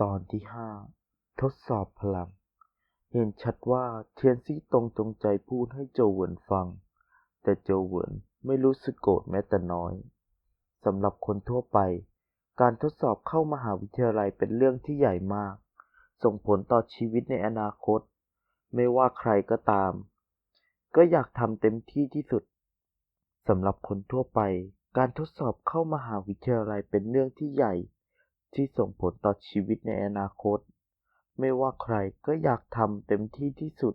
ตอนที่ห้าทดสอบพลัง เห็นชัดว่าเทียนซี่ตรงจงใจพูดให้โจวเหวินฟัง แต่โจวเหวินไม่รู้สึกโกรธแม้แต่น้อยสำหรับคนทั่วไป การทดสอบเข้ามหาวิทยาลัยเป็นเรื่องที่ใหญ่มาก ส่งผลต่อชีวิตในอนาคต ไม่ว่าใครก็ตาม ก็อยากทำเต็มที่ที่สุดสำหรับคนทั่วไป การทดสอบเข้ามหาวิทยาลัยเป็นเรื่องที่ใหญ่ ที่ส่งผลต่อชีวิตในอนาคต ไม่ว่าใครก็อยากทำเต็มที่ที่สุด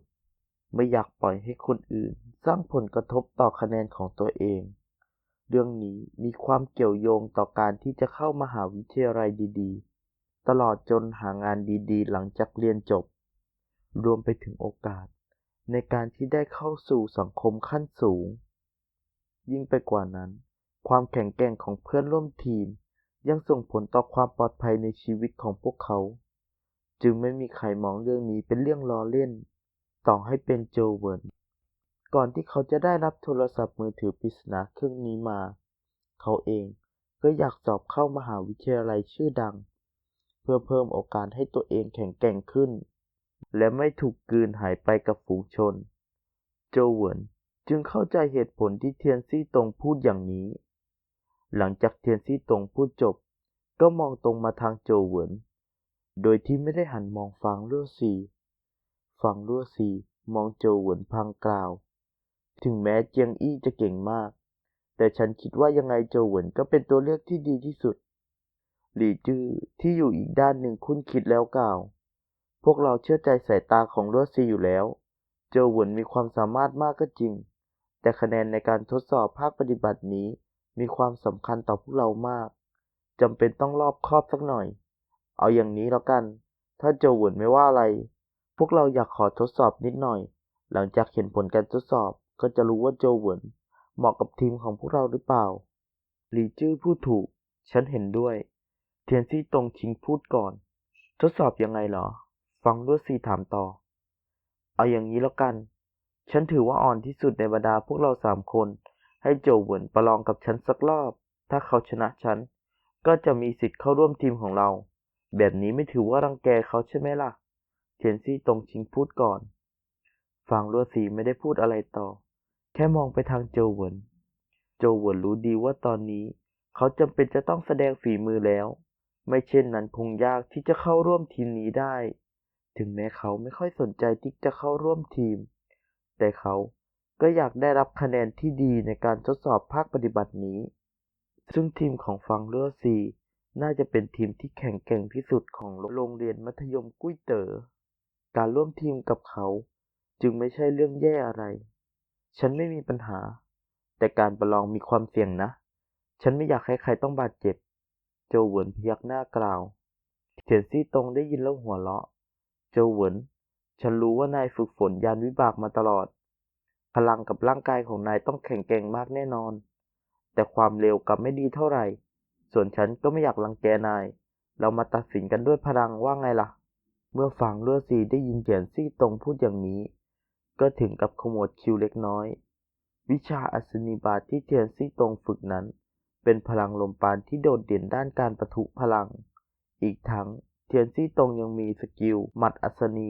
ไม่อยากปล่อยให้คนอื่น สร้างผลกระทบต่อคะแนนของตัวเอง เรื่องนี้มีความเกี่ยวโยงต่อการที่จะเข้ามหาวิทยาลัยดีๆ ตลอดจนหางานดีๆ หลังจากเรียนจบ รวมไปถึงโอกาส ในการที่ได้เข้าสู่สังคมขั้นสูง ยิ่งไปกว่านั้น ความแข็งแกร่งของเพื่อนร่วมทีม ยังส่งผลต่อความปลอดภัยในชีวิตของพวกเขา จึงไม่มีใครมองเรื่องนี้เป็นเรื่องล้อเล่น ต่อให้เป็นโจเวิร์นก่อนที่เขาจะได้รับโทรศัพท์มือถือปริศนาเครื่องนี้มา เขาเองก็อยากสอบเข้ามหาวิทยาลัยชื่อดัง เพื่อเพิ่มโอกาสให้ตัวเองแข็งแกร่งขึ้น และไม่ถูกกลืนหายไปกับฝูงชน โจเวิร์นจึงเข้าใจเหตุผลที่เทียนซี่ตงพูดอย่างนี้ หลังจากเทียนซี่ตงพูดจบ ก็มองตรงมาทางโจเหวิน โดยที่ไม่ได้หันมองฟังลั่วซีฟังลั่วซีมองโจเหวินพังกล่าว ถึงแม้เจียงอี้จะเก่งมาก แต่ฉันคิดว่ายังไงโจเหวินก็เป็นตัวเลือกที่ดีที่สุด หลี่จื้อที่อยู่อีกด้านหนึ่งคุ้นคิดแล้วกล่าว พวกเราเชื่อใจสายตาของลั่วซีอยู่แล้ว โจเหวินมีความสามารถมากก็จริง แต่คะแนนในการทดสอบภาคปฏิบัตินี้ มีความสำคัญต่อพวกเรามากจำเป็นต้องรอบคอบสักหน่อย เอาอย่างนี้แล้วกัน ถ้าโจวเหวนไม่ว่าอะไร พวกเราอยากขอทดสอบนิดหน่อย หลังจากเห็นผลการทดสอบก็จะรู้ว่าโจวเหวนเหมาะกับทีมของพวกเราหรือเปล่า หลีจื้อพูดถูก ฉันเห็นด้วย เทียนซี่ตรงชิงพูดก่อน ทดสอบยังไงเหรอ ฟังด้วยซีถามต่อ เอาอย่างนี้แล้วกัน ฉันถือว่าอ่อนที่สุดในบรรดาพวกเราสามคน ให้โจวเหวินประลองกับฉันสักรอบ ถ้าเขาชนะฉัน ก็จะมีสิทธิ์เข้าร่วมทีมของเรา แบบนี้ไม่ถือว่ารังแกเขาใช่ไหมล่ะ เทียนซี่ตรงชิงพูดก่อน ฟังรัวสีไม่ได้พูดอะไรต่อ แค่มองไปทางโจวเหวิน โจวเหวินรู้ดีว่าตอนนี้ เขาจำเป็นจะต้องแสดงฝีมือแล้ว ไม่เช่นนั้นคงยากที่จะเข้าร่วมทีมนี้ได้ ถึงแม้เขาไม่ค่อยสนใจที่จะเข้าร่วมทีม แต่เขา ก็อยากได้รับคะแนนที่ดีในการทดสอบภาคปฏิบัตินี้ ซึ่งทีมของฟังเลือซีน่าจะเป็นทีมที่แข็งแกร่งที่สุดของโรงเรียนมัธยมกุ้ยเต๋อ การร่วมทีมกับเขา จึงไม่ใช่เรื่องแย่อะไร ฉันไม่มีปัญหา แต่การประลองมีความเสี่ยงนะ ฉันไม่อยากให้ใครต้องบาดเจ็บ โจเหวินพยักหน้ากล่าวเถียนซี่ตรงได้ยินแล้วหัวเราะ โจเหวินฉันรู้ว่านายฝึกฝนยานวิบากมาตลอด พลังกับร่างกายของนายต้องแข็งแกร่งมากแน่นอน แต่ความเร็วกลับไม่ดีเท่าไหร่ ส่วนฉันก็ไม่อยากรังแกนาย เรามาตัดสินกันด้วยพลังว่าไงล่ะ เมื่อฟังเลือซีได้ยินเจียนซี่ตรงพูดอย่างนี้ ก็ถึงกับขมวดคิ้วเล็กน้อย วิชาอัศนีบาตที่เทียนซี่ตรงฝึกนั้น เป็นพลังลมปานที่โดดเด่นด้านการประทุพลัง อีกทั้งเทียนซี่ตรงยังมีสกิลหมัดอัศนี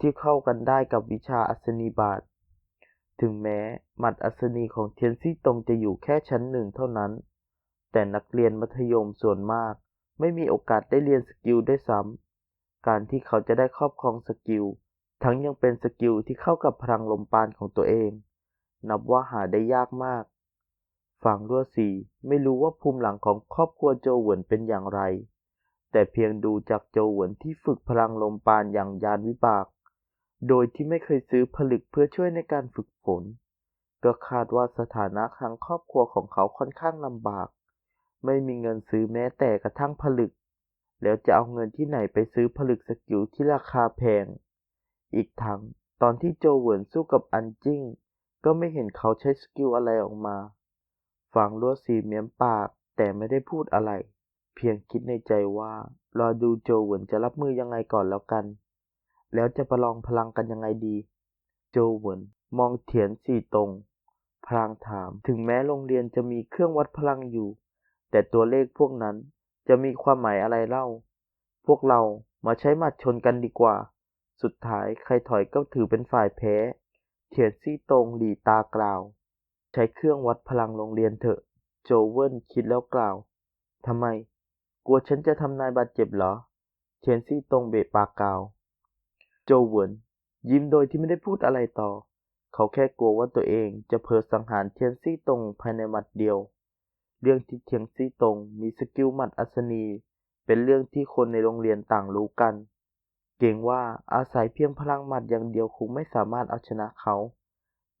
ที่เข้ากันได้กับวิชาอัศนีบาต ถึงแม้หมัดอัศนีของเทียนซี่ตงจะอยู่แค่ชั้นหนึ่งเท่านั้น แต่นักเรียนมัธยมส่วนมาก ไม่มีโอกาสได้เรียนสกิลได้ซ้ำ การที่เขาจะได้ครอบครองสกิล ทั้งยังเป็นสกิลที่เข้ากับพลังลมปานของตัวเอง นับว่าหาได้ยากมากฝั่งรั่วสีไม่รู้ว่าภูมิหลังของครอบครัวโจเหวินเป็นอย่างไร แต่เพียงดูจากโจเหวินที่ฝึกพลังลมปานอย่างยานวิบาก โดยที่ไม่เคยซื้อผลึกเพื่อช่วยในการฝึกฝน ก็คาดว่าสถานะทางครอบครัวของเขาค่อนข้างลำบาก ไม่มีเงินซื้อแม้แต่กระทั่งผลึก แล้วจะเอาเงินที่ไหนไปซื้อผลึกสกิลที่ราคาแพง อีกทั้งตอนที่โจเหวินสู้กับอันจิ้ง ก็ไม่เห็นเขาใช้สกิลอะไรออกมาฟังลัวซีเมียมปากแต่ไม่ได้พูดอะไร เพียงคิดในใจว่ารอดูโจเหวินจะรับมือยังไงก่อนแล้วกัน แล้วจะประลองพลังกันยังไงดี โจเหวินมองเถียนสี่ตรง พลางถาม ถึงแม้โรงเรียนจะมีเครื่องวัดพลังอยู่ แต่ตัวเลขพวกนั้นจะมีความหมายอะไรเล่า พวกเรามาใช้หมัดชนกันดีกว่า สุดท้ายใครถอยก็ถือเป็นฝ่ายแพ้เทียนซี่ตงหลีตากล่าว ใช้เครื่องวัดพลังโรงเรียนเถอะ โจเวินคิดแล้วกล่าว ทำไม กลัวฉันจะทำนายบาดเจ็บเหรอเทียนซี่ตงเบะปากกล่าว โจเวินยิ้มโดยที่ไม่ได้พูดอะไรต่อ เขาแค่กลัวว่าตัวเองจะเผลอสังหารเทียนซี่ตงภายในหมัดเดียว เรื่องที่เทียนซี่ตงมีสกิลหมัดอัศนี เป็นเรื่องที่คนในโรงเรียนต่างรู้กัน เกรงว่าอาศัยเพียงพลังหมัดอย่างเดียวคงไม่สามารถเอาชนะเขา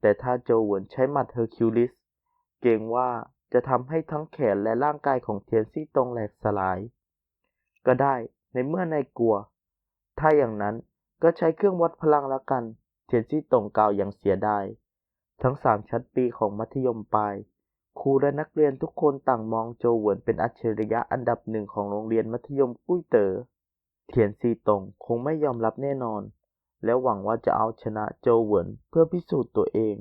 แต่ถ้าโจเหวินใช้หมัดเฮอร์คิวลิส เกรงว่าจะทำให้ทั้งแขนและร่างกายของเทียนซี่ตงแหลกสลาย ก็ได้ในเมื่อนายกลัว ถ้าอย่างนั้น ก็ใช้เครื่องวัดพลังล้วกัน เทียนซี่ตงกล่าวอย่างเสียดาย ทั้งสามชั้นปีของมัธยมปลาย ครูและนักเรียนทุกคนต่างมองโจเหวินเป็นอัจฉริยะอันดับหนึ่งของโรงเรียนมัธยมกุ้ยเต๋อ เทียนซีตงคงไม่ยอมรับแน่นอน แล้วหวังว่าจะเอาชนะโจเหวินเพื่อพิสูจน์ตัวเอง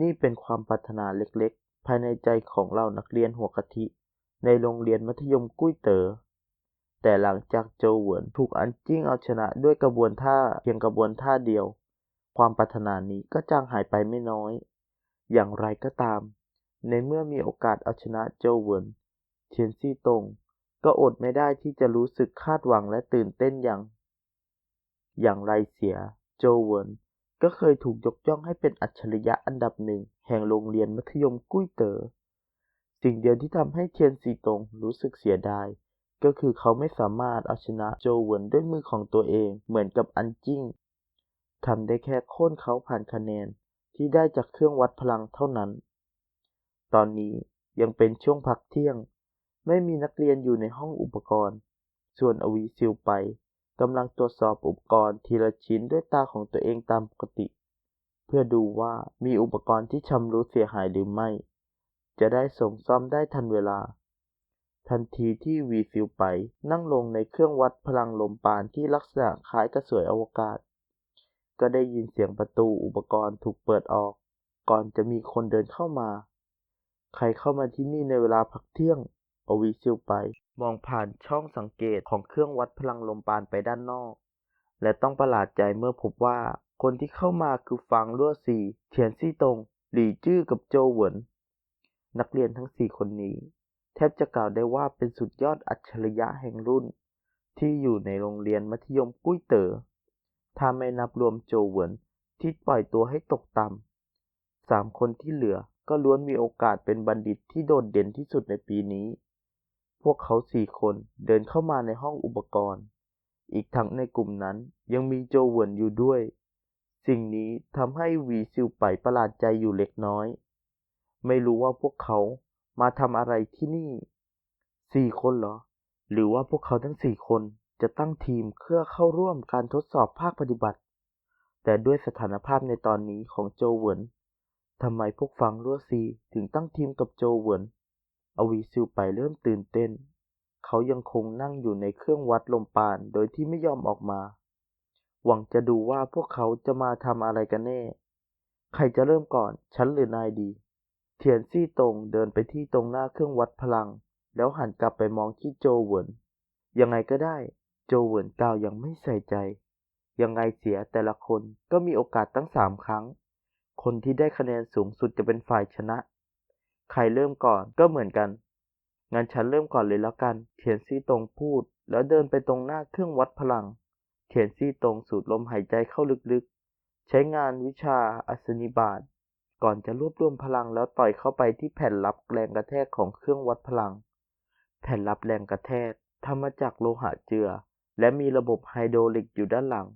นี่เป็นความปรารถนาเล็กๆ ภายในใจของเรานักเรียนหัวกะทิ ในโรงเรียนมัธยมกุ้ยเต๋อ แต่หลังจากโจวเหวินถูกอันจิ้งเอาชนะด้วยกระบวนท่าเพียงกระบวนท่าเดียว ความปรารถนานี้ก็จางหายไปไม่น้อย อย่างไรก็ตาม ในเมื่อมีโอกาสเอาชนะโจวเหวินเทียนซี่ตงก็อดไม่ได้ที่จะรู้สึกคาดหวังและตื่นเต้นอย่าง อย่างไรเสีย โจวเหวินก็เคยถูกยกย่องให้เป็นอัจฉริยะอันดับหนึ่ง แห่งโรงเรียนมัธยมกุ้ยเต๋อสิ่งเดียวที่ทำให้เทียนซีตงรู้สึกเสียดาย ก็คือเขาไม่สามารถเอาชนะโจเหวินด้วยมือของตัวเองเหมือนกับอันจิ้งทำได้แค่โค่นเขาผ่านคะแนนที่ได้จากเครื่องวัดพลังเท่านั้น ตอนนี้ยังเป็นช่วงพักเที่ยง ไม่มีนักเรียนอยู่ในห้องอุปกรณ์ ส่วนอวีซิลไปกำลังตรวจสอบอุปกรณ์ทีละชิ้นด้วยตาของตัวเองตามปกติ เพื่อดูว่ามีอุปกรณ์ที่ชำรุดเสียหายหรือไม่ จะได้ส่งซ่อมได้ทันเวลา ทันทีที่วีซิลไป นั่งลงในเครื่องวัดพลังลมปานที่ลักษณะคล้ายกระสวยอวกาศ ก็ได้ยินเสียงประตูอุปกรณ์ถูกเปิดออก ก่อนจะมีคนเดินเข้ามา ใครเข้ามาที่นี่ในเวลาพักเที่ยงอวีซิลไป มองผ่านช่องสังเกตของเครื่องวัดพลังลมปานไปด้านนอก และต้องประหลาดใจเมื่อพบว่า คนที่เข้ามาคือฟางลั่วซีเทียนซี่ตง หลี่จื้อกับโจเหวินนักเรียนทั้งสี่คนนี้ บจะกล่าวได้ว่าเป็นสุดยอดอัจฉริยะแห่งรุ่น ที่อยู่ในโรงเรียนมัธยมกุ้ยเต๋อถ้าไม่นับรวมโจเหวินที่ปล่อยตัวให้ตกต่ำสามคนที่เหลือก็ล้วนมีโอกาสเป็นบัณฑิตที่โดดเด่นที่สุดในปีนี้ พวกเขาสี่คนเดินเข้ามาในห้องอุปกรณ์ อีกทั้งในกลุ่มนั้นยังมีโจเหวินอยู่ด้วย สิ่งนี้ทำให้วีซิลไปประหลาดใจอยู่เล็กน้อย ไม่รู้ว่าพวกเขา มาทำอะไรที่นี่สี่คนเหรอ หรือว่าพวกเขาทั้งสี่คนจะตั้งทีมเพื่อเข้าร่วมการทดสอบภาคปฏิบัติ แต่ด้วยสถานภาพในตอนนี้ของโจเหวินทำไมพวกฟังรั่วซีถึงตั้งทีมกับโจเหวินอวีซิลไปเริ่มตื่นเต้น เขายังคงนั่งอยู่ในเครื่องวัดลมปานโดยที่ไม่ยอมออกมา หวังจะดูว่าพวกเขาจะมาทำอะไรกันแน่ ใครจะเริ่มก่อน ฉันหรือนายดี เทียนซี่ตงเดินไปที่ตรงหน้าเครื่องวัดพลัง แล้วหันกลับไปมองที่โจเหวินยังไงก็ได้ โจเหวินกล่าวยังไม่ใส่ใจ ยังไงเสียแต่ละคนก็มีโอกาสตั้งสามครั้ง คนที่ได้คะแนนสูงสุดจะเป็นฝ่ายชนะ ใครเริ่มก่อนก็เหมือนกัน งั้นฉันเริ่มก่อนเลยแล้วกัน เทียนซี่ตงพูด แล้วเดินไปตรงหน้าเครื่องวัดพลัง เทียนซี่ตงสูดลมหายใจเข้าลึกๆ ใช้งานวิชาอัศนิบาต ก่อนจะรวบรวมพลังแล้วต่อยเข้าไปที่แผ่นรับแรงกระแทกของเครื่องวัดพลัง แผ่นรับแรงกระแทกทำมาจากโลหะเจือ และมีระบบไฮโดรลิกอยู่ด้านหลัง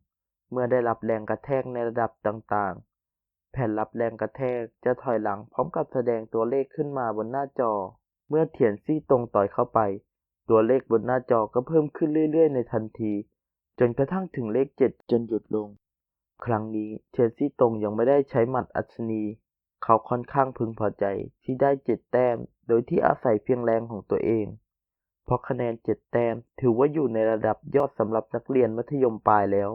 เมื่อได้รับแรงกระแทกในระดับต่างๆ แผ่นรับแรงกระแทกจะถอยหลังพร้อมกับแสดงตัวเลขขึ้นมาบนหน้าจอ เมื่อเทียนซี่ตรงต่อยเข้าไป ตัวเลขบนหน้าจอก็เพิ่มขึ้นเรื่อย ๆ ในทันที จนกระทั่งถึงเลขเจ็ดจนหยุดลง ครั้งนี้เทียนซี่ตรงยังไม่ได้ใช้หมัดอัศนี เขาค่อนข้างพึงพอใจที่ได้เจ็ดแต้ม โดยที่อาศัยเพียงแรงของตัวเอง เพราะคะแนนเจ็ดแต้มถือว่าอยู่ในระดับยอดสำหรับนักเรียนมัธยมปลายแล้ว